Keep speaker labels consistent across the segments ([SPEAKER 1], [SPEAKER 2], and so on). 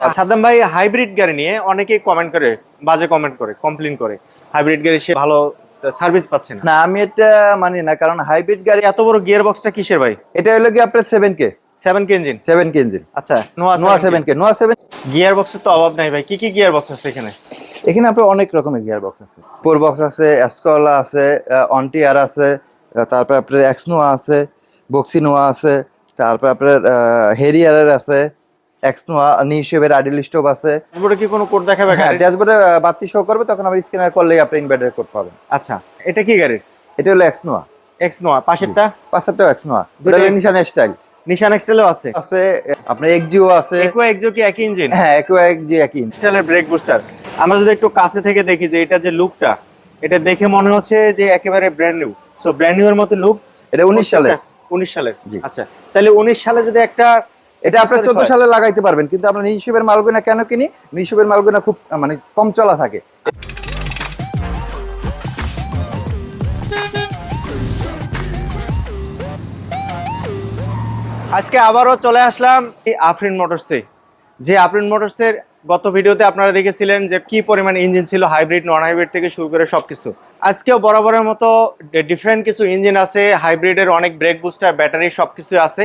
[SPEAKER 1] সাদ্দাম ভাই হাইব্রিড গাড়ি নিয়ে অনেকেই কমেন্ট করে বাজে কমেন্ট করে কমপ্লেন করে। হাইব্রিড গাড়ি সে ভালো সার্ভিস পাচ্ছে না।
[SPEAKER 2] না আমি এটা মানি না কারণ হাইব্রিড গাড়ি
[SPEAKER 1] এত বড় গিয়ার বক্সটা কিসের ভাই?
[SPEAKER 2] এটা হলো কি আপনার seven K
[SPEAKER 1] seven K engine
[SPEAKER 2] seven K engine
[SPEAKER 1] আচ্ছা Noah
[SPEAKER 2] Noah seven K Noah seven
[SPEAKER 1] gear বক্সের তো অভাব নাই ভাই কি কি গিয়ার বক্স আছে এখানে?
[SPEAKER 2] এখানে আপনার অনেক রকমের গিয়ার বক্স আছে। ফোর বক্স আছে অ্যাসকলা আছে অনটিআর আছে তারপর আপনার এক্সনোয়া আছে বক্সিনোয়া আছে তারপর আপনার হেরিয়ারের আছে এক্সনোয়া নিউশেপের আইডেল স্টোভ আছে।
[SPEAKER 1] ড্যাশবোর্ডে কি কোনো কোড দেখাবে
[SPEAKER 2] হ্যাঁ ড্যাশবোর্ডে বাতি শো করবে তখন আবার স্ক্যানার করলেই আপনি ইনভার্টার কোড পাবেন।
[SPEAKER 1] আচ্ছা এটা কি গাড়ির?
[SPEAKER 2] এটা হলো এক্সনোয়া।
[SPEAKER 1] এক্স নোয়া পাশেরটা
[SPEAKER 2] পাঁচটাও এক্সনোয়া।
[SPEAKER 1] দুটো
[SPEAKER 2] নিশান স্টাইল
[SPEAKER 1] নিশান এক্সটেলও আছে?
[SPEAKER 2] আছে আপনার এক্সজিও আছে।
[SPEAKER 1] একো এক্সো কি একই ইঞ্জিন
[SPEAKER 2] হ্যাঁ একও একজি একই ইঞ্চ
[SPEAKER 1] স্টাইলের ব্রেক বুস্টার আমরা যদি একটু কাছে থেকে দেখি যে এটা যে লুকটা এটা দেখে মনে হচ্ছে যে একেবারে brand new so brand new এর মতো লুক
[SPEAKER 2] এটা উনিশ সালে
[SPEAKER 1] উনিশ সালের।
[SPEAKER 2] জি।
[SPEAKER 1] আচ্ছা তাহলে উনিশ সালে যদি একটা
[SPEAKER 2] এটা আপনার চোদ্দ সালে লাগাইতে পারবেন কিন্তু আমরা নিশিবের মালগুনা কেন কিনি? নিশিবের মালগুনা খুব মানে কম চলা থাকে।
[SPEAKER 1] আজকে আবারও চলে আসলাম এই আফরিন মোটরসে যে আফরিন মোটরসের গত ভিডিওতে আপনারা দেখেছিলেন যে কি পরিমাণ ইঞ্জিন ছিল হাইব্রিড নন হাইব্রিড থেকে শুরু করে সবকিছু। আজকেও বরাবরের মতো ডিফারেন্ট কিছু ইঞ্জিন আছে হাইব্রিডের অনেক ব্রেক বুস্টার ব্যাটারি সবকিছু আছে।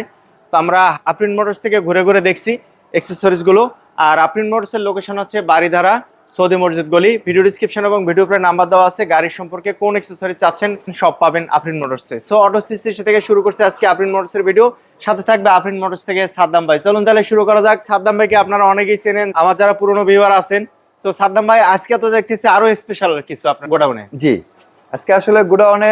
[SPEAKER 1] তো আমরা আপ্রিন মোটরস থেকে ঘুরে ঘুরে দেখছি অ্যাক্সেসরিজগুলো আর আফরিন মোটরসের লোকেশন হচ্ছে বাড়িধারা সৌদি মসজিদ গলি। ভিডিও ডিসক্রিপশন এবং ভিডিও উপরে নাম্বার দেওয়া আছে। গাড়ির সম্পর্কে কোন অ্যাক্সেসরি চাচ্ছেন সব পাবেন আফরিন মোটরসে সো অটো সিসি থেকে শুরু করছে আজকে আফরিন মোটরসের ভিডিও সাথে থাকবে আফরিন মোটরস থেকে সাদ্দাম ভাই। চলুন তাহলে শুরু করা যাক। সাদ্দাম ভাইকে আপনারা অনেকেই চেনেন, আমার যারা পুরনো ভিউয়ার আছেন। সো সাদ্দাম ভাই, আজকে তো দেখতেছি আরও স্পেশাল কিছু আপনার গোডাউনে
[SPEAKER 2] জি। আজকে আসলে গোডাউনে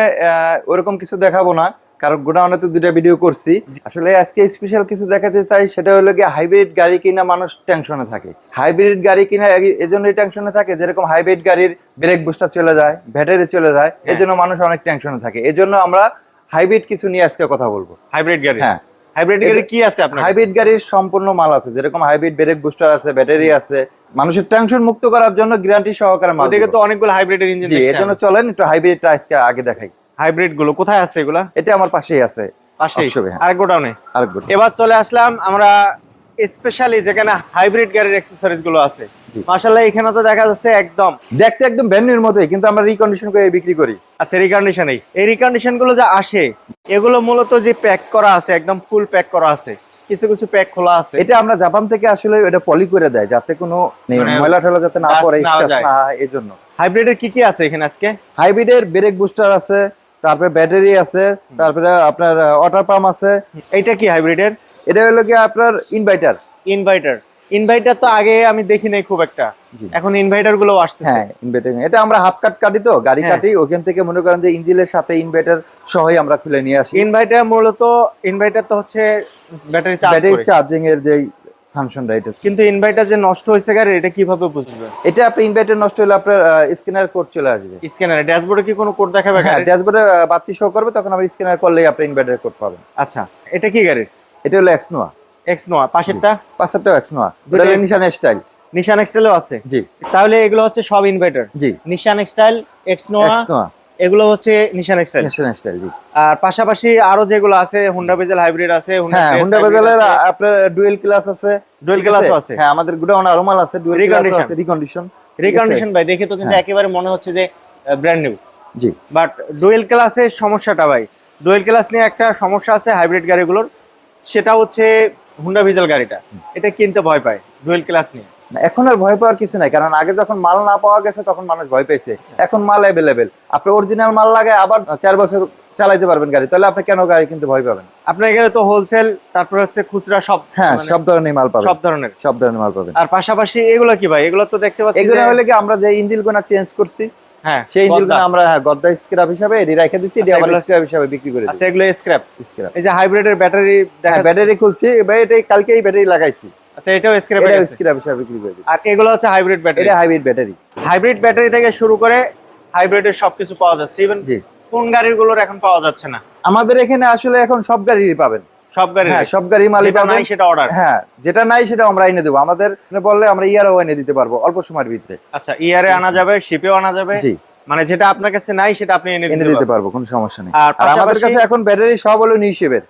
[SPEAKER 2] ওরকম কিছু দেখাবো না। কারণ গোডাউনে তো দুটা ভিডিও করছি। আসলে আজকে স্পেশাল কিছু দেখাতে চাই সেটা হলো কি হাইব্রিড গাড়ি কিনা মানুষ টেনশনে থাকে। হাইব্রিড গাড়ি কিনা এজন্যই টেনশনে থাকে যেরকম হাইব্রিড গাড়ির ব্রেক বুস্টার চলে যায় ব্যাটারি চলে যায় এজন্য মানুষ অনেক টেনশনে থাকে। এজন্য আমরা হাইব্রিড কিছু নিয়ে আজকে কথা বলব।
[SPEAKER 1] হাইব্রিড গাড়ি?
[SPEAKER 2] হ্যাঁ।
[SPEAKER 1] হাইব্রিড গাড়ি কি আছে আপনার
[SPEAKER 2] হাইব্রিড গাড়ির সম্পূর্ণ মাল আছে যেরকম হাইব্রিড ব্রেক বুস্টার আছে ব্যাটারি আছে। মানুষের টেনশন মুক্ত করার জন্য গ্যারান্টি সহকারে মাল দিব।
[SPEAKER 1] তো অনেকগুলো হাইব্রিডের ইঞ্জিন
[SPEAKER 2] জি এর জন্য চলেন একটু হাইব্রিডটা আজকে আগে দেখাই।
[SPEAKER 1] হাইব্রিডগুলো কোথায় আছে এগুলা?
[SPEAKER 2] এটা আমার পাশেই আছে
[SPEAKER 1] পাশেই।
[SPEAKER 2] হ্যাঁ।
[SPEAKER 1] আরেক গোডাউনে?
[SPEAKER 2] আরেকগুলো
[SPEAKER 1] এবার চলে আসলাম আমরা স্পেশালি যেখানে হাইব্রিড গাড়ির অ্যাক্সেসরিজগুলো আছে। মাশাআল্লাহ এখানে তো দেখা যাচ্ছে একদম।
[SPEAKER 2] দেখতে একদম মতোই কিন্তু আমরা রিকন্ডিশন করে বিক্রি করি।
[SPEAKER 1] আচ্ছা রিকন্ডিশনেই এই। রিকন্ডিশনগুলো যে আসে এগুলো মূলত যে প্যাক করা আছে একদম ফুল প্যাক করা আছে। কিছু কিছু প্যাক খোলা আছে।
[SPEAKER 2] এটা আমরা জাপান থেকে আসলে এটা পলি করে দেয় যাতে কোনো
[SPEAKER 1] মানে
[SPEAKER 2] ময়লা টয়লা যাতে না পড়ে স্ক্র্যাচ না হয় এই জন্য
[SPEAKER 1] হাইব্রিডের কি কি আছে এখানে আজকে?
[SPEAKER 2] হাইব্রিডের ব্রেক বুস্টার আছে তারপরে ব্যাটারি আছে তারপরে আপনার ওয়াটার পাম্প আছে।
[SPEAKER 1] এটা কি হাইব্রিডের
[SPEAKER 2] এটা হলো কি আপনার ইনভার্টার
[SPEAKER 1] ইনভার্টার ইনভার্টার তো আগে আমি দেখি নাই খুব একটা। এখন ইনভার্টারগুলো আসতেছে।
[SPEAKER 2] হ্যাঁ ইনভার্টার এটা আমরা হাফ কাট কাটি তো গাড়ি
[SPEAKER 1] হ্যাঁ।
[SPEAKER 2] কাটি ওখান থেকে মনে করেন যে ইঞ্জিনের সাথে ইনভার্টার সহই আমরা খুলে নিয়ে আসি।
[SPEAKER 1] ইনভার্টার মূলত ইনভার্টার তো হচ্ছে ব্যাটারি চার্জ
[SPEAKER 2] ব্যাটারি চার্জিং এর যে ফাংশনটা এটা
[SPEAKER 1] কিন্তু ইনভার্টার যে নষ্ট হয়েছে গাড়ি এটা কীভাবে বুঝবে?
[SPEAKER 2] এটা আপনি ইনভার্টার নষ্ট হলে আপনার স্ক্যানার কোড চলে আসবে।
[SPEAKER 1] স্ক্যানারে ড্যাশবোর্ডে কি কোনো কোড দেখাবে
[SPEAKER 2] হ্যাঁ ড্যাশবোর্ডে বাতি শো করবে তখন আপনি স্ক্যানার করলেই আপনি ইনভার্টার কোড পাবেন।
[SPEAKER 1] আচ্ছা এটা কি গাড়ির?
[SPEAKER 2] এটা হলো এক্স নোয়া
[SPEAKER 1] এক্স নোয়া পাশেরটা
[SPEAKER 2] পাঁচটাও এক্স নোয়া
[SPEAKER 1] দুটো
[SPEAKER 2] নিশান স্টাইল
[SPEAKER 1] নিশান এক্সটাইলও আছে?
[SPEAKER 2] জি।
[SPEAKER 1] তাহলে এগুলো হচ্ছে সব ইনভার্টার
[SPEAKER 2] জি।
[SPEAKER 1] Nissan X Trail X Noah
[SPEAKER 2] X Noah
[SPEAKER 1] এগুলো হচ্ছে নিশান এক্সটাইল
[SPEAKER 2] নিশান স্টাইল জি।
[SPEAKER 1] আর পাশাপাশি আরও যেগুলো আছে হুন্ডা বেজেল হাইব্রিড আছে
[SPEAKER 2] হুন্ডা বাজারের আপনার ডুয়েল ক্লাস আছে।
[SPEAKER 1] Class ও আছে?
[SPEAKER 2] হ্যাঁ আমাদের গোডাউন আরও মাল আছে ডুয়েল ক্লাস আছে রিকন্ডিশন
[SPEAKER 1] রিকন্ডিশন ভাই দেখে তো কিন্তু
[SPEAKER 2] হ্যাঁ।
[SPEAKER 1] একেবারে মনে হচ্ছে যে ব্র্যান্ড নিউ
[SPEAKER 2] জি।
[SPEAKER 1] বাট ডুয়েল ক্লাসের সমস্যাটা ভাই ডুয়েল ক্লাস নিয়ে একটা সমস্যা আছে হাইব্রিড গাড়িগুলোর সেটা হচ্ছে হুন্ডা ভিজেল গাড়িটা। এটা কিনতে ভয় পায় ডুয়েল ক্লাস নিয়ে।
[SPEAKER 2] এখন আর ভয় পাওয়ার কিছু নাই কারণ আগে যখন মাল না পাওয়া গেছে তখন মানুষ ভয় পেয়েছে এখন মাল অ্যাভেলেবেল আপনি অরিজিনাল মাল লাগায় আবার চার বছর চালাইতে পারবেন গাড়ি তাহলে আপনি কেন গাড়ি কিনতে ভয় পাবেন?
[SPEAKER 1] আপনার এখানে তো হোলসেল তারপর হচ্ছে খুচরা সব
[SPEAKER 2] হ্যাঁ
[SPEAKER 1] মানে
[SPEAKER 2] সব ধরনের মাল পাবেন।
[SPEAKER 1] সব ধরনের।
[SPEAKER 2] সব ধরনের মাল পাবেন।
[SPEAKER 1] আর পাশাপাশি এগুলো কি ভাই? এগুলো তো দেখতে পাচ্ছি
[SPEAKER 2] এগুলো হলে কি আমরা যে ইঞ্জিল গুনা চেঞ্জ করছি
[SPEAKER 1] হ্যাঁ
[SPEAKER 2] সেই ইঞ্জিল
[SPEAKER 1] গদ্দা।
[SPEAKER 2] আমরা হ্যাঁ গদ্দা স্ক্র্যাপ হিসাবে এডি রেখে দিছি এডি
[SPEAKER 1] আচ্ছা,
[SPEAKER 2] আবার স্ক্র্যাপ হিসাবে বিক্রি করে
[SPEAKER 1] আচ্ছা এগুলো স্ক্র্যাপ
[SPEAKER 2] স্ক্র্যাপ
[SPEAKER 1] এই যে হাইব্রিডের ব্যাটারি দেখা
[SPEAKER 2] হ্যাঁ ব্যাটারি খুলছি এবার এটা কালকেই ব্যাটারি লাগাইছি।
[SPEAKER 1] আচ্ছা এটাও স্ক্র্যাপ
[SPEAKER 2] এটা স্ক্র্যাপ হিসাবে বিক্রি করে
[SPEAKER 1] আর এগুলো হচ্ছে হাইব্রিড ব্যাটারি
[SPEAKER 2] এটা হাইব্রিড ব্যাটারি
[SPEAKER 1] হাইব্রিড ব্যাটারি থেকে শুরু করে হাইব্রিডের সবকিছু পাওয়া যাচ্ছে। ইভেন কোন গাড়িরগুলোর এখন পাওয়া যাচ্ছে না?
[SPEAKER 2] আমাদের এখানে আসলে এখন সব গাড়িই পাবেন।
[SPEAKER 1] সব গাড়ি
[SPEAKER 2] হ্যাঁ সব গাড়ি
[SPEAKER 1] যেটা
[SPEAKER 2] পাবেন।
[SPEAKER 1] নাই সেটা অর্ডার
[SPEAKER 2] হ্যাঁ যেটা নাই সেটা আমরা এনে দেবো। আমাদের বললে আমরা ইয়ারও এনে দিতে পারব অল্প সময়ের ভিতরে।
[SPEAKER 1] আচ্ছা ইয়ারে আনা যাবে শিপেও আনা যাবে।
[SPEAKER 2] জি।
[SPEAKER 1] মানে যেটা আপনার কাছে নাই সেটা আপনি এনে দিতে
[SPEAKER 2] পারব কোনো সমস্যা নেই।
[SPEAKER 1] আর
[SPEAKER 2] আমাদের কাছে এখন ব্যাটারি সব হলো
[SPEAKER 1] নিউ শেপের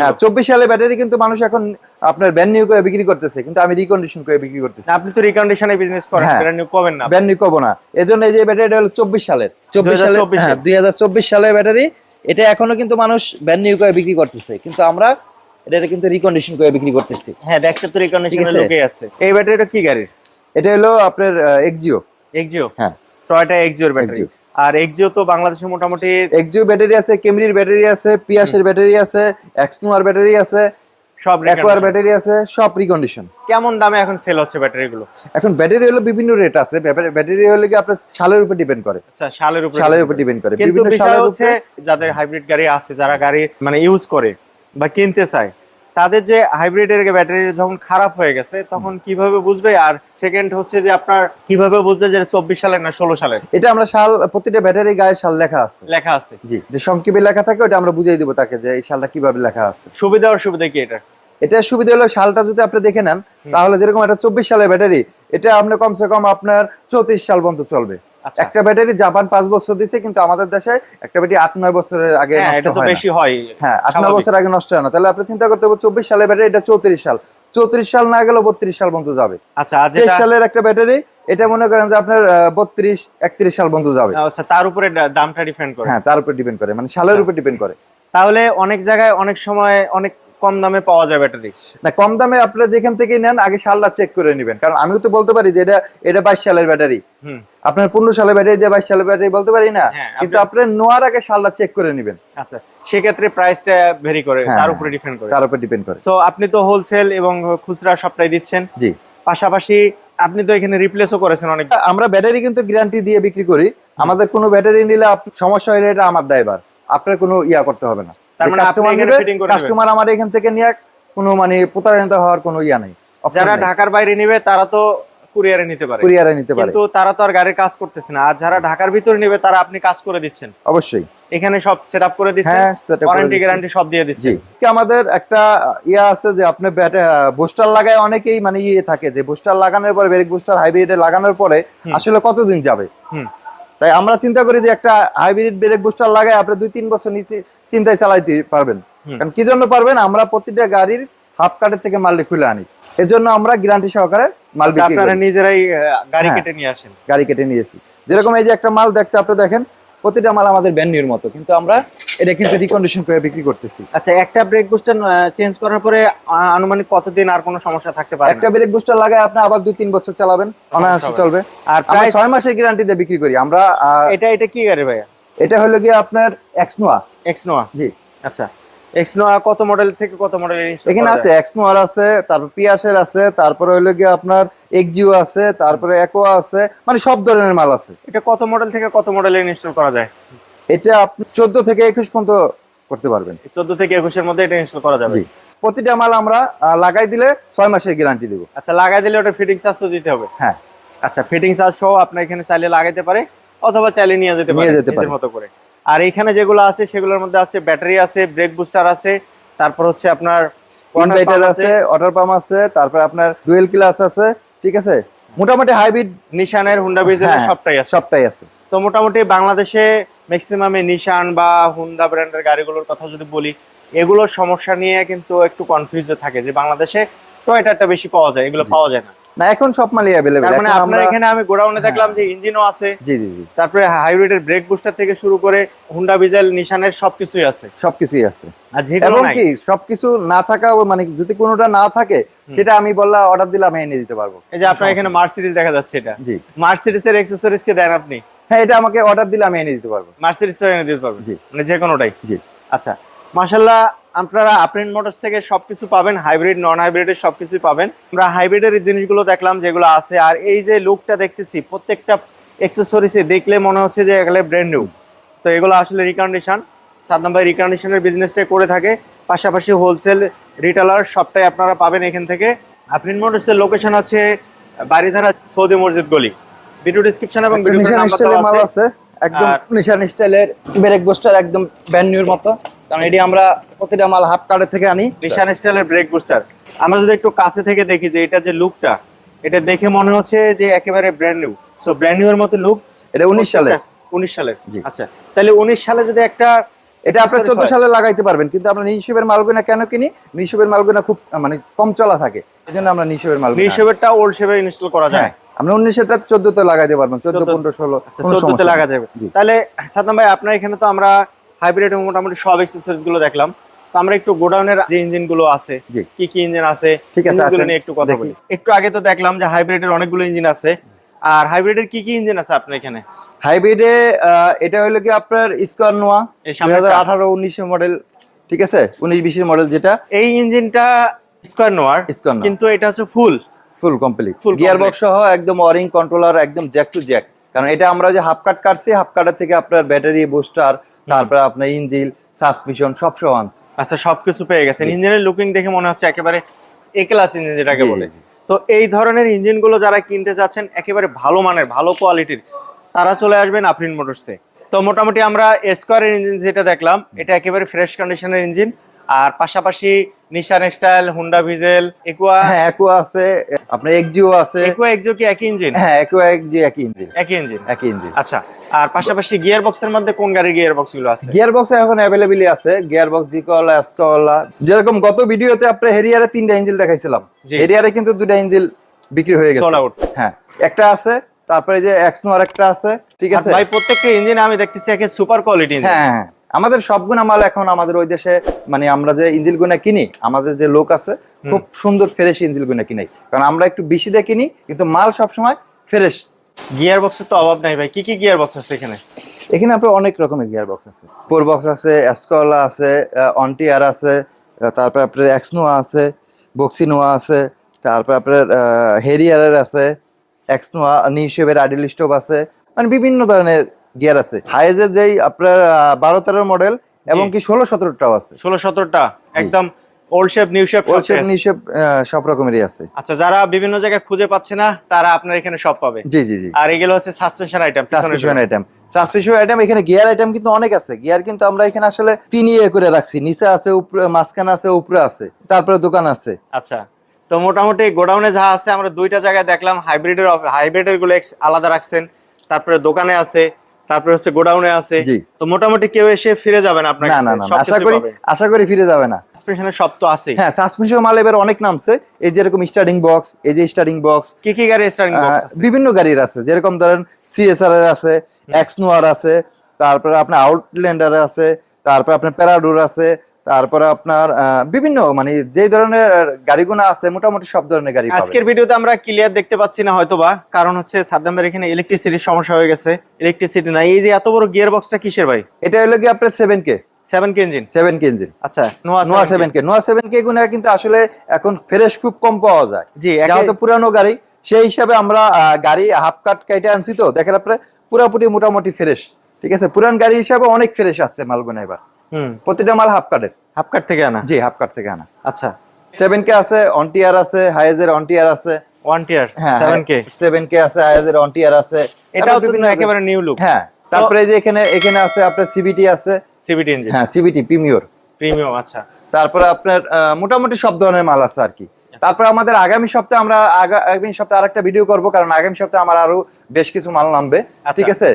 [SPEAKER 2] হ্যাঁ চব্বিশ সালে ব্যাটারি কিন্তু মানুষ এখন আপনার ব্যান নিউ করে বিক্রি করতেছে কিন্তু আমি রিকন্ডিশন করে বিক্রি করতেছি।
[SPEAKER 1] আপনি তো রিকন্ডিশনে বিজনেস করেন
[SPEAKER 2] হ্যাঁ।
[SPEAKER 1] নিউ কবেন না
[SPEAKER 2] ব্যান নিউ করব না। এজন্য এই যে ব্যাটারিটা হলো চব্বিশ সালের। চব্বিশ সালে
[SPEAKER 1] 2024
[SPEAKER 2] হ্যাঁ দুই হাজার চব্বিশ সালের ব্যাটারি এটা এখনও কিন্তু মানুষ ব্যান নিউ করে বিক্রি করতেছে কিন্তু আমরা এটা কিন্তু রিকন্ডিশন করে বিক্রি করতেছি।
[SPEAKER 1] হ্যাঁ দেখতে তো
[SPEAKER 2] ঠিক
[SPEAKER 1] রিকন্ডিশনে
[SPEAKER 2] আছে।
[SPEAKER 1] এই ব্যাটারিটা কি গাড়ির?
[SPEAKER 2] এটা হলো আপনার এক্সিও
[SPEAKER 1] এক্সিও
[SPEAKER 2] হ্যাঁ।
[SPEAKER 1] টয়টা এক্সিওর ব্যাটারি
[SPEAKER 2] Exio।
[SPEAKER 1] আর এক্সিও তো বাংলাদেশে মোটামুটি
[SPEAKER 2] এক্সিও ব্যাটারি আছে কেমরির ব্যাটারি আছে পিয়াসের ব্যাটারি আছে এক্সনোয়ার ব্যাটারি আছে
[SPEAKER 1] সব
[SPEAKER 2] অ্যাকোয়ার ব্যাটারি আছে সব রিকন্ডিশন
[SPEAKER 1] কেমন দামে এখন সেল হচ্ছে ব্যাটারিগুলো
[SPEAKER 2] এখন ব্যাটারি হলো বিভিন্ন রেট আছে ব্যাটারি হলে কি আপনার সালের উপর ডিপেন্ড করে?
[SPEAKER 1] আচ্ছা সালের উপরে
[SPEAKER 2] সালের উপর ডিপেন্ড করে। বিভিন্ন সালের
[SPEAKER 1] হচ্ছে যাদের হাইব্রিড গাড়ি আছে যারা গাড়ি মানে ইউজ করে বা কিনতে চায় তাদের যে হাইব্রিডের ব্যাটারি যখন খারাপ হয়ে গেছে তখন কীভাবে বুঝবে? আর সেকেন্ড হচ্ছে যে আপনার কীভাবে বুঝবে যে চব্বিশ সালের না ষোলো সালের?
[SPEAKER 2] এটা আমরা সাল প্রতিটা ব্যাটারি গায়ে সাল লেখা আছে।
[SPEAKER 1] লেখা আছে।
[SPEAKER 2] জি যে সংক্ষেপে লেখা থাকে ওটা আমরা বুঝিয়ে দিব তাকে যে এই সালটা কীভাবে লেখা আছে।
[SPEAKER 1] সুবিধা অসুবিধা কি এটা?
[SPEAKER 2] এটা সুবিধা হলো সালটা যদি আপনি দেখে নেন তাহলে যেরকম একটা চব্বিশ সালের ব্যাটারি এটা আপনি কমসে কম আপনার চৌত্রিশ সাল পর্যন্ত চলবে। একটা ব্যাটারি জাপান পাঁচ বছর দিছে কিন্তু আমাদের দেশে একটা ব্যাটারি আট নয় বছরের আগে
[SPEAKER 1] হ্যাঁ
[SPEAKER 2] নষ্ট হয়
[SPEAKER 1] বেশি হয়
[SPEAKER 2] হ্যাঁ আট নয় বছর আগে নষ্ট হয় না। তাহলে আপনি চিন্তা করতে হবে চব্বিশ সালের ব্যাটারি এটা চৌত্রিশ সাল। চৌত্রিশ সাল না গেলেও বত্রিশ সাল পর্যন্ত যাবে।
[SPEAKER 1] আচ্ছা
[SPEAKER 2] তেইশ সালের একটা ব্যাটারি এটা মনে করেন যে আপনার বত্রিশ একত্রিশ সাল পর্যন্ত যাবে।
[SPEAKER 1] আচ্ছা তার উপরে দামটা ডিপেন্ড করে।
[SPEAKER 2] হ্যাঁ তার উপর ডিপেন্ড করে মানে সালের উপর ডিপেন্ড করে।
[SPEAKER 1] তাহলে অনেক জায়গায় অনেক সময় অনেক কম দামে পাওয়া যায় ব্যাটারি।
[SPEAKER 2] না কম দামে আপনারা যেখান থেকে নেন আগে সালটা চেক করে নেবেন। কারণ আমি তো বলতে পারি যে এটা এটা বাইশ সালের ব্যাটারি। আপনার পনেরো সালের ব্যাটারি দিয়ে বাইশ সালের ব্যাটারি বলতে পারি না?
[SPEAKER 1] হ্যাঁ,
[SPEAKER 2] কিন্তু
[SPEAKER 1] আপনি-
[SPEAKER 2] আপনার নোয়ার আগে সালটা চেক করে নেবেন।
[SPEAKER 1] আচ্ছা সেক্ষেত্রে প্রাইসটা ভেরি করে
[SPEAKER 2] হ্যাঁ,
[SPEAKER 1] তার উপরে ডিপেন্ড করে।
[SPEAKER 2] তার উপর ডিপেন্ড করে।
[SPEAKER 1] সো আপনি তো হোলসেল এবং খুচরা সবটাই দিচ্ছেন।
[SPEAKER 2] জি।
[SPEAKER 1] পাশাপাশি আপনি তো এখানে রিপ্লেসও করেছেন অনেক
[SPEAKER 2] আমরা ব্যাটারি কিন্তু গ্যারান্টি দিয়ে বিক্রি করি। আমাদের কোনো ব্যাটারি নিলে সমস্যা হলে এটা আমার দায়বার আপনার কোনো ইয়া করতে হবে না। কাস্টমার নেবে? কাস্টমার আমার এখান থেকে নিয়ে কোনো মানে প্রতারিত হওয়ার কোনো ইয়া নাই
[SPEAKER 1] যারা ঢাকার বাইরে নিবে তারা তো কুরিয়ারে নিতে পারে।
[SPEAKER 2] কুরিয়ারে নিতে পারে।
[SPEAKER 1] কিন্তু তারা তো আর গাড়ির কাজ করতেছে না। আর যারা ঢাকার ভিতরে নেবে তারা আপনি কাজ করে দিচ্ছেন।
[SPEAKER 2] অবশ্যই।
[SPEAKER 1] এখানে সব সেট আপ করে দিচ্ছেন
[SPEAKER 2] হ্যাঁ
[SPEAKER 1] ওয়ারেন্টি গ্যারান্টি সব দিয়ে
[SPEAKER 2] জি।
[SPEAKER 1] দিচ্ছেন
[SPEAKER 2] আজকে আমাদের একটা ইয়া আছে যে আপনি বুস্টার লাগায় অনেকেই মানে ইয়ে থাকে যে বুস্টার লাগানোর পরে ব্রেক বুস্টার হাইব্রিডে লাগানোর পরে আসলে কতদিন যাবে?
[SPEAKER 1] হুম।
[SPEAKER 2] তাই আমরা চিন্তা করি যে একটা হাইব্রিড ব্রেক বুস্টার লাগায় আপনি দুই তিন বছর নিচে চিন্তায় চালাইতে পারবেন। কারণ কি জন্য পারবেন? আমরা প্রতিটা গাড়ির হাফ কাটের থেকে মাল খুলে আনি। এজন্য আমরা গ্যারান্টি সহকারে মাল
[SPEAKER 1] আচ্ছা,
[SPEAKER 2] বিক্রি করি।
[SPEAKER 1] নিজেরাই গাড়ি
[SPEAKER 2] হ্যাঁ।
[SPEAKER 1] কেটে নিয়ে আসেন।
[SPEAKER 2] গাড়ি কেটে নিয়েছি যেরকম এই যে একটা মাল দেখতে আপনি দেখেন প্রতিটা মাল আমাদের ব্যান্ডির মতো কিন্তু আমরা এটা কিন্তু রিকন্ডিশন করে বিক্রি করতেছি।
[SPEAKER 1] আচ্ছা একটা ব্রেক বুস্টার চেঞ্জ করার পরে আনুমানিক কতদিন আর কোনো সমস্যা থাকতে পারে?
[SPEAKER 2] একটা ব্রেক বুস্টার লাগায় আপনি আবার দুই তিন বছর চালাবেন অনায়াসে চলবে।
[SPEAKER 1] আর প্রায়
[SPEAKER 2] ছয় মাসের গ্যারান্টি দিয়ে বিক্রি করি। আমরা
[SPEAKER 1] এটা এটা কি গাড়ি ভাইয়া?
[SPEAKER 2] এটা হলো গিয়ে আপনার এক্সনোয়া
[SPEAKER 1] এক্সনোয়া
[SPEAKER 2] জি।
[SPEAKER 1] আচ্ছা। এক্সনোয়া কত মডেল থেকে কত মডেল
[SPEAKER 2] এখানে আছে এক্সনোয়ার আছে তারপর পিয়াসের আছে তারপরে হলো গিয়ে আপনার এক্সজিও আছে তারপরে একোয়া আছে মানে সব ধরনের মাল আছে।
[SPEAKER 1] এটা কত মডেল থেকে কত ইনস্টল করা যায়?
[SPEAKER 2] এটা আপনি চোদ্দ থেকে একুশ পর্যন্ত করতে পারবেন।
[SPEAKER 1] চোদ্দ থেকে একুশের মধ্যে এটা ইনস্টল করা যাবে?
[SPEAKER 2] প্রতিটা মাল আমরা লাগাই দিলে ছয় মাসের গ্যারান্টি দেবো।
[SPEAKER 1] আচ্ছা লাগাই দিলে ওটা ফিটিং চার্জ তো দিতে হবে?
[SPEAKER 2] হ্যাঁ।
[SPEAKER 1] আচ্ছা ফিটিং চার্জ সহ আপনি এখানে চাইলে লাগাইতে পারে অথবা চাইলে নিয়ে যেতে পারে
[SPEAKER 2] নিয়ে যেতে পারে।
[SPEAKER 1] মতো করে। আর এখানে যেগুলো আছে সেগুলোর মধ্যে আছে ব্যাটারি আছে ব্রেক বুস্টার আছে তারপর হচ্ছে আপনার
[SPEAKER 2] ইনভার্টার আছে। ওয়াটার পাম্প আছে তারপর আপনার ডুয়েল ক্লাস আছে ঠিক আছে? মোটামুটি হাইব্রিড
[SPEAKER 1] নিশানের হুন্ডা
[SPEAKER 2] হ্যাঁ,
[SPEAKER 1] সবটাই আছে।
[SPEAKER 2] সবটাই আছে।
[SPEAKER 1] তো মোটামুটি বাংলাদেশে ম্যাক্সিমামে নিশান বা হুন্ডা ব্র্যান্ডের গাড়িগুলোর কথা যদি বলি এগুলোর সমস্যা নিয়ে কিন্তু একটু কনফিউজ থাকে যে বাংলাদেশে টয়টাটা বেশি পাওয়া যায় এগুলো পাওয়া যায় না।
[SPEAKER 2] না এখন সব মালই
[SPEAKER 1] তার মানে
[SPEAKER 2] এখন
[SPEAKER 1] আপনার
[SPEAKER 2] আমরা
[SPEAKER 1] এখানে আমি গোডাউনে দেখলাম যে ইঞ্জিনও আছে।
[SPEAKER 2] জি জি জি।
[SPEAKER 1] তারপরে হাইব্রিডের ব্রেক বুস্টার থেকে শুরু করে হুন্ডা নিশানের সবকিছুই আছে।
[SPEAKER 2] সবকিছুই আছে।
[SPEAKER 1] আর
[SPEAKER 2] এবং কি সবকিছু না থাকা মানে যদি কোনোটা না থাকে সেটা আমি বললা অর্ডার দিলে আমি এনে দিতে পারব।
[SPEAKER 1] এই যে আপনার এখানে মার্সিডিজ দেখা যাচ্ছে এটা।
[SPEAKER 2] জি।
[SPEAKER 1] মার্সিডিজের এক্সেসরিজ কে দেন আপনি।
[SPEAKER 2] হ্যাঁ এটা আমাকে অর্ডার দিলে আমি এনে দিতে পারব।
[SPEAKER 1] মার্সিডিজ এনে দিতে পারবেন।
[SPEAKER 2] জি।
[SPEAKER 1] মানে যে কোনোটাই।
[SPEAKER 2] জি।
[SPEAKER 1] আচ্ছা। মাশাল্লাহ আপনারা আপ্রিন মোটরস থেকে সবকিছু পাবেন হাইব্রিড নন হাইব্রিডের সবকিছু পাবেন। আমরা হাইব্রিডের জিনিসগুলো দেখলাম যেগুলো আছে আর এই যে লুকটা দেখতেছি প্রত্যেকটা এক্সেসরিজে দেখলে মনে হচ্ছে যে এগুলো ব্র্যান্ড নিউ তো এগুলো আসলে রিকন্ডিশন সাদ্দাম ভাই রিকন্ডিশনের বিজনেসটাই করে থাকে। পাশাপাশি হোলসেল রিটেলার সবটাই আপনারা পাবেন এখান থেকে। আপ্রিন মোটরসের লোকেশন হচ্ছে বাড়িধারা সৌদি মসজিদ গলি। ভিডিও ডিসক্রিপশন এবং ভিডিও
[SPEAKER 2] মাল আছে। একদম নিশান স্টাইলের ব্রেক বুস্টার একদম ব্যান্ড নিউর মতো। কারণ এটি আমরা প্রতিটা মাল হাফ কার্ডের থেকে আনি।
[SPEAKER 1] নিশান স্টাইলের ব্রেক বুস্টার আমরা যদি একটু কাছে থেকে দেখি যে এটা যে লুকটা এটা দেখে মনে হচ্ছে যে একেবারে brand new so brand new এর মতো লুক
[SPEAKER 2] এটা উনিশ সালে।
[SPEAKER 1] উনিশ সালের
[SPEAKER 2] জি।
[SPEAKER 1] আচ্ছা তাহলে উনিশ সালে যদি একটা
[SPEAKER 2] এটা আপনার চোদ্দ সালে লাগাইতে পারবেন কিন্তু আমরা নিশবের মালগুনা কেন কিনি? নিশবের মালগুনা খুব মানে কম চলা থাকে এই জন্য আমরা নিশবের মাল
[SPEAKER 1] নিশেবেরটা ওল্ড শেপে ইনস্টল করা যায়।
[SPEAKER 2] আমরা হ্যাঁ আমরা উনিশটা চোদ্দতে লাগাইতে পারবেন চোদ্দ
[SPEAKER 1] 14
[SPEAKER 2] পনেরো ষোলো
[SPEAKER 1] চোদ্দতে লাগা যাবে তাহলে সাদ্দাম ভাই আপনার এখানে তো আমরা হাইব্রিড মোটামুটি সব এক্সেসরিজগুলো দেখলাম। তো আমরা একটু গোডাউনের যে ইঞ্জিনগুলো আছে কি কি ইঞ্জিন আছে
[SPEAKER 2] ঠিক আছে,
[SPEAKER 1] নিয়ে একটু কথা। বলি। একটু আগে তো দেখলাম যে হাইব্রিডের অনেকগুলো ইঞ্জিন আছে। আর হাইব্রিডের কি কি ইঞ্জিন আছে আপনার এখানে?
[SPEAKER 2] হাইব্রিডে এটা হলো কি আপনার স্কোয়ার নোয়া দুই হাজার আঠারো উনিশের মডেল ঠিক আছে? উনিশ বিশের মডেল যেটা।
[SPEAKER 1] এই ইঞ্জিনটা স্কোয়ার নোয়ার
[SPEAKER 2] স্কোয়ার
[SPEAKER 1] কিন্তু এটা হচ্ছে full.
[SPEAKER 2] Full complete
[SPEAKER 1] full
[SPEAKER 2] gear box সহ একদম অরিং কন্ট্রোলার একদম জ্যাক টু জ্যাক কারণ এটা আমরা যে হাফ কাট কাটছি হাফ কাটার থেকে আপনার ব্যাটারি বুস্টার তারপর আপনার ইঞ্জিল সাসপিশন সব সহ আনছে।
[SPEAKER 1] আচ্ছা সবকিছু পেয়ে গেছেন। ইঞ্জিনের লুকিং দেখে মনে হচ্ছে একেবারে এ ক্লাস ইঞ্জিন যেটাকে বলে। তো এই ধরনের ইঞ্জিনগুলো যারা কিনতে চাচ্ছেন একেবারে ভালো মানের ভালো কোয়ালিটির তারা চলে আসবেন আফরিন মোটরসে তো মোটামুটি আমরা স্কোয়ারের ইঞ্জিন যেটা দেখলাম এটা একেবারে ফ্রেশ কন্ডিশনের ইঞ্জিন আর পাশাপাশি Nissan style Honda Vezel Aqua
[SPEAKER 2] হ্যাঁ একোয়া আছে আপনার এক্সজিও আছে।
[SPEAKER 1] একুয়া এক্সিও কি একই ইঞ্জিন
[SPEAKER 2] হ্যাঁ একোয়া এক্সজি একই ইঞ্জিন
[SPEAKER 1] একই ইঞ্জিন
[SPEAKER 2] একই ইঞ্জিন
[SPEAKER 1] আচ্ছা আর পাশাপাশি গিয়ার বক্সের মধ্যে কোন গাড়ির গিয়ার বক্সগুলো আছে?
[SPEAKER 2] গিয়ার বক্স এখন অ্যাভেলেবলই আছে গিয়ার বক্স জিকোলা এসকোলা যেরকম গত ভিডিওতে আপনার হেরিয়ারে তিনটা ইঞ্জিল দেখাইছিলাম। হেরিয়ারে কিন্তু দুটা ইঞ্জিল বিক্রি হয়ে গেছে। হ্যাঁ একটা আছে তারপরে যে এক্সনো আর একটা আছে ঠিক আছে?
[SPEAKER 1] ভাই প্রত্যেকটা ইঞ্জিন আমি দেখতেছি একে সুপার কোয়ালিটি ইঞ্জিন
[SPEAKER 2] হ্যাঁ হ্যাঁ। আমাদের সবগুনা মাল এখন আমাদের ওই দেশে মানে আমরা যে ইঞ্জিল গুনা কিনি আমাদের যে লোক আছে খুব সুন্দর ফ্রেশ ইঞ্জিল গুনা কিনাই কারণ আমরা একটু বেশি দিয়ে কিনি কিন্তু মাল সবসময় ফ্রেশ।
[SPEAKER 1] গিয়ার বক্সের তো অভাব নাই ভাই। কি কি গিয়ার বক্স আছে এখানে?
[SPEAKER 2] এখানে আপনার অনেক রকমের গিয়ার বক্স আছে। ফোর বক্স আছে অ্যাসকলা আছে অনটিয়ার আছে তারপর আপনার এক্সনোয়া আছে বক্সিনোয়া আছে তারপর আপনার হেরিয়ারের আছে এক্সনোয়া নিশেবের আইডেল স্টোভ আছে মানে বিভিন্ন ধরনের গিয়ার আছে। হাইজের যেই আপনার বারো তেরো মডেল এবং কি ষোলো সতেরোটাও আছে।
[SPEAKER 1] ষোলো সতেরোটা একদম old shape new shape
[SPEAKER 2] old shape new shape সব রকমেরই আছে।
[SPEAKER 1] আচ্ছা যারা বিভিন্ন জায়গায় খুঁজে পাচ্ছে না তারা আপনার এখানে সব পাবে।
[SPEAKER 2] জি জি জি।
[SPEAKER 1] আর এগুলো হচ্ছে suspension item
[SPEAKER 2] suspension item suspension item এখানে গিয়ার আইটেম কিন্তু অনেক আছে। গিয়ার কিন্তু আমরা এখানে আসলে তিন ইয়ে করে রাখছি। নিচে আছে উপরে মাঝখানে আছে উপরে আছে। তারপরে দোকান আছে।
[SPEAKER 1] আচ্ছা তো মোটামুটি গোডাউনে যা আছে আমরা দুইটা জায়গায় দেখলাম। হাইব্রিডের হাইব্রিডেরগুলো আলাদা রাখছেন। তারপরে দোকানে আছে। তারপরে হচ্ছে গোডাউনে আছে। তো মোটামুটি কেউ এসে ফিরে যাবেন আপনার
[SPEAKER 2] না না আশা করি আশা করি ফিরে যাবে না।
[SPEAKER 1] সাসপেনশনের সব তো আছে
[SPEAKER 2] হ্যাঁ সাসপেনশন মাল এবার অনেক নামছে। এই যেরকম স্টার্টিং বক্স এই যে স্টার্টিং বক্স
[SPEAKER 1] কি কি গাড়ি স্টার্টিং বক্স আছে?
[SPEAKER 2] বিভিন্ন গাড়ির আছে। যেরকম ধরেন সিএসআর এর আছে এক্সনোয়ার আছে তারপরে আপনার আউটল্যান্ডার আছে তারপর আপনার প্যারাডোর আছে তারপরে আপনার বিভিন্ন মানে যে ধরনের গাড়িগুলো আছে মোটামুটি সব ধরনের গাড়ি
[SPEAKER 1] আজকের ভিডিওতে আমরা ক্লিয়ার দেখতে পাচ্ছি না হয়তো বা কারণ হচ্ছে সাদ্দামের এখানে ইলেকট্রিসিটির সমস্যা হয়ে গেছে ইলেকট্রিসিটি নাই। এই যে এত বড় গিয়ার বক্সটা কিসের ভাই?
[SPEAKER 2] এটা হলো কি আপনার seven K
[SPEAKER 1] seven K engine
[SPEAKER 2] seven K engine
[SPEAKER 1] আচ্ছা নোয়া
[SPEAKER 2] নোয়া
[SPEAKER 1] 7K
[SPEAKER 2] seven K Noah seven কে কিন্তু আসলে এখন ফ্রেশ খুব কম পাওয়া যায়।
[SPEAKER 1] জি একে-
[SPEAKER 2] পুরানো গাড়ি সেই হিসাবে আমরা গাড়ি হাফ কাট আনছি তো দেখেন আপনার পুরাপুরি মোটামুটি ফ্রেশ ঠিক আছে? পুরান গাড়ি হিসাবে অনেক ফ্রেশ আসছে মালগুনা এবার। প্রতিটা মাল হাফ কাটের।
[SPEAKER 1] হাফ কাট থেকে আনা?
[SPEAKER 2] জি হাফ কাট থেকে আনা।
[SPEAKER 1] আচ্ছা।
[SPEAKER 2] সেভেন কে আছে অনটিয়ার আছে হাইজের অনটিয়ার আছে।
[SPEAKER 1] One tier seven K
[SPEAKER 2] seven K আছে হাইজের অনটিয়ার আছে।
[SPEAKER 1] এটাও কিন্তু একেবারে নিউ লুক
[SPEAKER 2] হ্যাঁ তারপরে যে এখানে এখানে আছে আপনার সিবিটি আছে।
[SPEAKER 1] সিবিটি ইঞ্জিন
[SPEAKER 2] হ্যাঁ সিবিটি প্রিমিয়র
[SPEAKER 1] প্রিমিয়াম আচ্ছা।
[SPEAKER 2] তারপরে আপনার মোটামুটি সব ধরনের মাল আছে আর কি। তারপরে আমাদের আগামী সপ্তাহে আমরা আগামী সপ্তাহে আরেকটা ভিডিও করব কারণ আগামী সপ্তাহে আমার আরও বেশ কিছু মাল নামবে।
[SPEAKER 1] আচ্ছা।
[SPEAKER 2] ঠিক আছে?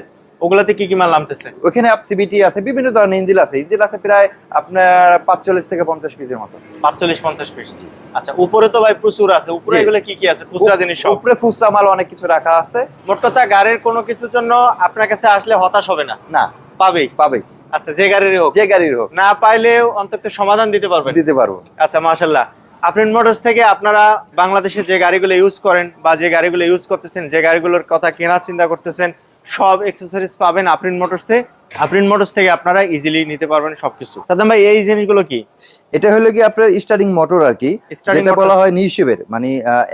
[SPEAKER 1] ওগুলাতে কি কি মাল নামতেছে?
[SPEAKER 2] ওখানে সিবিটি আছে বিভিন্ন ধরনের ইঞ্জিল আছে। ইঞ্জিল আছে প্রায় আপনার পাঁচচল্লিশ থেকে পঞ্চাশ পিসের মতো।
[SPEAKER 1] পাঁচচল্লিশ পঞ্চাশ পিস আচ্ছা উপরে তো ভাই প্রচুর আছে। উপরে এগুলো কি কি আছে? খুচরা জিনিস সব।
[SPEAKER 2] উপরে খুচরা মাল অনেক কিছু রাখা আছে।
[SPEAKER 1] মোট কথা গাড়ির কোনো কিছুর জন্য আপনার কাছে আসলে হতাশ হবে না।
[SPEAKER 2] না।
[SPEAKER 1] পাবেই।
[SPEAKER 2] পাবে
[SPEAKER 1] আচ্ছা যে গাড়ির হোক।
[SPEAKER 2] যে গাড়ির হোক।
[SPEAKER 1] না পাইলেও অন্তত সমাধান দিতে পারবেন।
[SPEAKER 2] দিতে পারব।
[SPEAKER 1] আচ্ছা মাশাল্লাহ আফরিন মোটরস থেকে আপনারা বাংলাদেশে যে গাড়িগুলো ইউজ করেন বা যে গাড়িগুলো ইউজ করতেছেন যে গাড়িগুলোর কথা কেনার চিন্তা করতেছেন সব এক্সেসরিজ পাবেন আফরিন মোটরসে আফরিন মোটরস থেকে আপনারা ইজিলি নিতে পারবেন সবকিছু। সাদ্দাম ভাই এই জিনিসগুলো কি?
[SPEAKER 2] এটা হলো কি আপনার স্টার্টিং মোটর আর কি। যেটা বলা হয় নিউশেপের মানে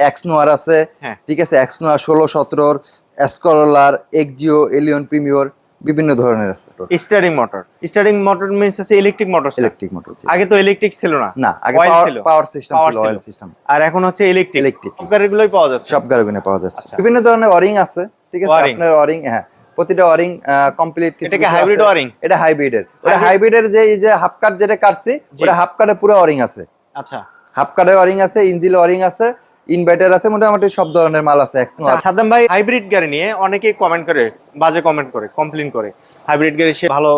[SPEAKER 2] এক্স নোয়ার আছে।
[SPEAKER 1] হ্যাঁ।
[SPEAKER 2] ঠিক আছে এক্স নোয়া ষোলো সতেরোর এসকরলার এক্সজিও এলিয়ন প্রিমিয়র বিভিন্ন ধরনের আছে।
[SPEAKER 1] Starting motor starting motor means হচ্ছে ইলেকট্রিক মোটর
[SPEAKER 2] ইলেকট্রিক মোটর
[SPEAKER 1] আগে তো ইলেকট্রিক ছিল না।
[SPEAKER 2] না আগে পাওয়ার সিস্টেম ছিল। অয়েল সিস্টেম
[SPEAKER 1] আর এখন হচ্ছে ইলেকট্রিক
[SPEAKER 2] ইলেকট্রিক
[SPEAKER 1] সব গাড়িগুলোই পাওয়া যাচ্ছে।
[SPEAKER 2] সব গাড়িগুলো পাওয়া যাচ্ছে।
[SPEAKER 1] আচ্ছা।
[SPEAKER 2] বিভিন্ন ধরনের ওয়ারিং আছে। ঠিক আছে আপনার ওয়ারিং হ্যাঁ প্রতিটা ওয়ারিং কমপ্লিট
[SPEAKER 1] কিছু এটা হাইব্রিড wiring?
[SPEAKER 2] এটা হাইব্রিডের ওটা হাইব্রিডের যে এই যে হাফ কাট যেটা কাটছি ওটা হাফ কাটে পুরো ওয়ারিং আছে।
[SPEAKER 1] আচ্ছা।
[SPEAKER 2] হাফ কাটে ওয়ারিং আছে ইঞ্জিল ওয়ারিং আছে ইনভার্টার আছে মোটামুটি সব ধরনের মাল আছে এক্স
[SPEAKER 1] আচ্ছা, সাদ্দাম ভাই হাইব্রিড গাড়ি নিয়ে অনেকেই কমেন্ট করে বাজে কমেন্ট করে কমপ্লেন করে হাইব্রিড গাড়ি সে ভালো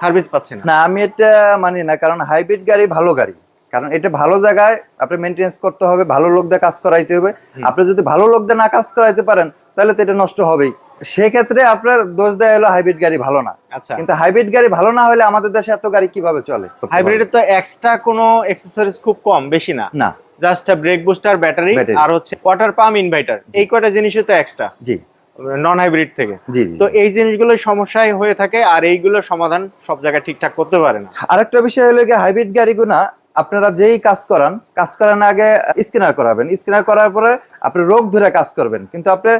[SPEAKER 1] সার্ভিস পাচ্ছে না।
[SPEAKER 2] না আমি এটা মানি না কারণ হাইব্রিড গাড়ি ভালো গাড়ি। কারণ এটা ভালো জায়গায় আপনি মেনটেন্স করতে হবে ভালো লোক দিয়ে কাজ করাইতে হবে। আপনি যদি ভালো লোক দিয়ে না কাজ করাইতে পারেন তাহলে তো এটা নষ্ট হবেই। সেক্ষেত্রে আপনার দোষ দেয় হলো হাইব্রিড গাড়ি ভালো না।
[SPEAKER 1] আচ্ছা।
[SPEAKER 2] কিন্তু হাইব্রিড গাড়ি ভালো না হলে আমাদের দেশে এত গাড়ি কীভাবে চলে?
[SPEAKER 1] হাইব্রিডের তো এক্সট্রা কোনো অ্যাক্সেসরিজ খুব কম বেশি না।
[SPEAKER 2] না।
[SPEAKER 1] জাস্ট ব্রেক বুস্টার ব্যাটারি আর হচ্ছে ওয়াটার পাম্প ইনভার্টার এই কয়টা জিনিসই তো এক্সট্রা
[SPEAKER 2] জি।
[SPEAKER 1] নন হাইব্রিড থেকে তো এই জিনিসগুলো সমস্যায় হয়ে থাকে আর এইগুলোর সমাধান সব জায়গায় ঠিকঠাক করতে পারে না।
[SPEAKER 2] আরেকটা বিষয় হলো হাইব্রিড গাড়িগুনা আপনারা যেই কাজ করান কাজ করার আগে স্ক্যানার করাবেন। স্ক্যানার করার পরে আপনি রোগ ধরে কাজ করবেন। কিন্তু আপনি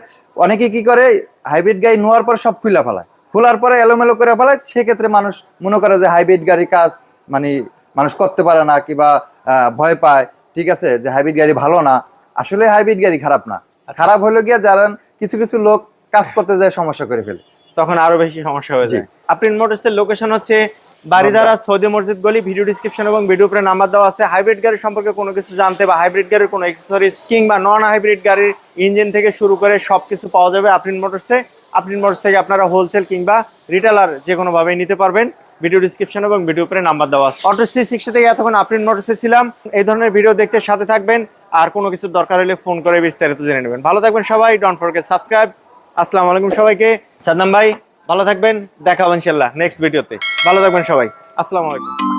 [SPEAKER 2] অনেকে কি করে হাইব্রিড গাড়ি নেওয়ার পর সব খুলে ফেলায়। খোলার পরে এলোমেলো করে ফেলায় সেক্ষেত্রে মানুষ মনে করে যে হাইব্রিড গাড়ির কাজ মানে মানুষ করতে পারে না কিংবা ভয় পায়। ঠিক আছে যে হাইব্রিড গাড়ি ভালো না। আসলে হাইব্রিড গাড়ি খারাপ না। খারাপ হলো গিয়ে যারা কিছু কিছু লোক কাজ করতে যায় সমস্যা করে ফেলে।
[SPEAKER 1] তখন আরও বেশি সমস্যা হয়ে। যায়। আপ্রিন মোটরসের লোকেশন হচ্ছে বাড়িধারা সৌদি মসজিদ গলি ভিডিও ডিসক্রিপশন এবং ভিডিও উপরে নাম্বার দেওয়া আছে। হাইব্রিড গাড়ি সম্পর্কে কোনো কিছু জানতে বা হাইব্রিড গাড়ির কোনো অ্যাক্সেসরিজ কিংবা নন হাইব্রিড গাড়ির ইঞ্জিন থেকে শুরু করে সবকিছু পাওয়া যাবে আপ্রিন মোটরসে আপ্রিন মোটরস থেকে আপনারা হোলসেল কিংবা রিটেলার যে কোনো ভাবে নিতে পারবেন। ভিডিও ডিসক্রিপশন এবং ভিডিও উপরে নাম্বার দেওয়া আছে। অটো সি সিক্সটি থেকে এতক্ষণ আপ্রিন মোটরসে ছিলাম। এই ধরনের ভিডিও দেখতে সাথে থাকবেন। আর কোনো কিছু দরকার হলে ফোন করে বিস্তারিত জেনে নেবেন। ভালো থাকবেন সবাই। ডোন্ট ফরগেট সাবস্ক্রাইব আসসালামু আলাইকুম সবাইকে। সাদ্দাম ভাই, ভালো থাকবেন, দেখা হবে ইনশাল্লাহ নেক্সট ভিডিওতে ভালো থাকবেন সবাই। আসসালামু আলাইকুম।